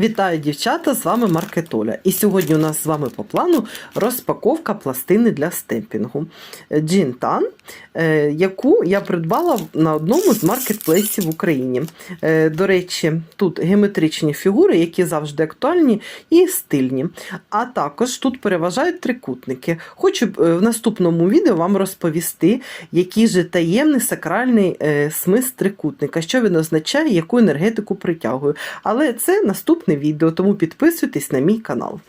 Вітаю, дівчата! З вами Маркетоля. І сьогодні у нас з вами по плану розпаковка пластини для стемпінгу Джінтан, яку я придбала на одному з маркетплейсів в Україні. Е, До речі, тут геометричні фігури, які завжди актуальні і стильні. А також тут переважають трикутники. Хочу е, в наступному відео вам розповісти, який же таємний сакральний е, смисл трикутника, що він означає, яку енергетику притягує. Але це наступне відео, тому підписуйтесь на мій канал.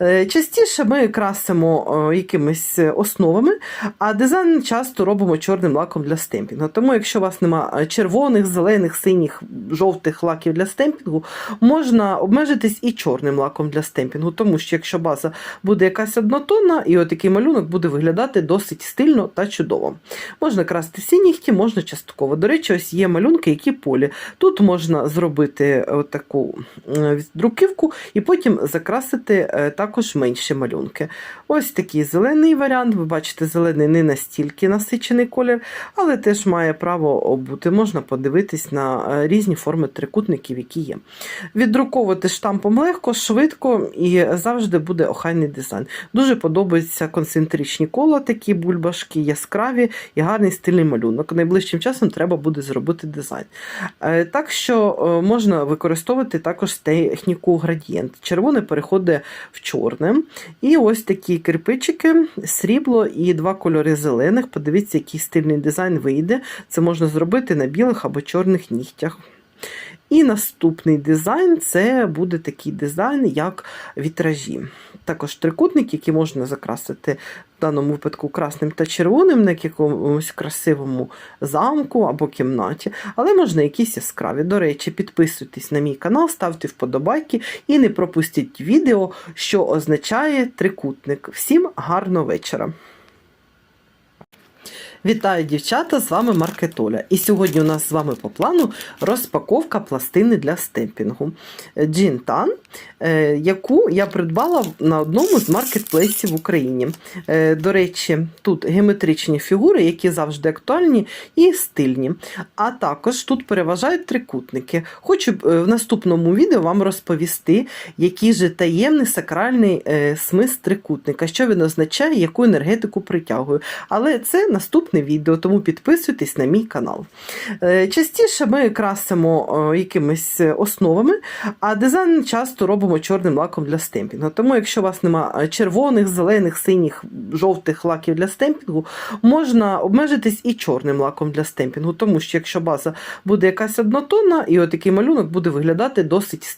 Е, Частіше ми красимо е, якимись основами, а дизайн часто робимо чорним лаком для стемпінгу. Тому, якщо у вас немає червоних, зелених, синіх, жовтих лаків для стемпінгу, можна обмежитись і чорним лаком для стемпінгу, тому що якщо база буде якась однотонна, і отакий малюнок буде виглядати досить стильно та чудово. Можна красти всі нігті, можна частково. До речі, ось є малюнки, які полі. Тут можна зробити таку друківку і потім закрасити е, також менші малюнки. Ось такий зелений варіант. Ви бачите, зелений не настільки насичений колір, але теж має право бути. Можна подивитись на е, різні форми трикутників, які є. Віддруковувати штампом легко, швидко і завжди буде охайний дизайн. Дуже подобаються концентричні кола, такі бульбашки, яскраві і гарний стильний малюнок. Найближчим часом треба буде зробити дизайн. Е, Так що можна використовувати також техніку градієнт. Червоне переходить в чорне. І ось такі кирпичики, срібло і два кольори зелених. Подивіться, який стильний дизайн вийде. Це можна зробити на білих або чорних нігтях. І наступний дизайн це буде такий дизайн, як вітражі. Також трикутник, який можна закрасити в даному випадку красним та червоним на якомусь красивому замку або кімнаті, але можна якісь яскраві. До речі, підписуйтесь на мій канал, ставте вподобайки і не пропустіть відео, що означає трикутник. Всім гарного вечора! Вітаю, дівчата! З вами Маркетоля. І сьогодні у нас з вами по плану розпаковка пластини для стемпінгу Джінтан, яку я придбала на одному з маркетплейсів в Україні. Е, До речі, тут геометричні фігури, які завжди актуальні і стильні. А також тут переважають трикутники. Хочу е, в наступному відео вам розповісти, який же таємний сакральний е, смисл трикутника, що він означає, яку енергетику притягує. Але це наступне відео, тому підписуйтесь на мій канал. Е, Частіше ми красимо е, якимись основами, а дизайн часто робимо чорним лаком для стемпінгу. Тому, якщо у вас немає червоних, зелених, синіх, жовтих лаків для стемпінгу, можна обмежитись і чорним лаком для стемпінгу, тому що якщо база буде якась однотонна, і отакий малюнок буде виглядати досить стильно.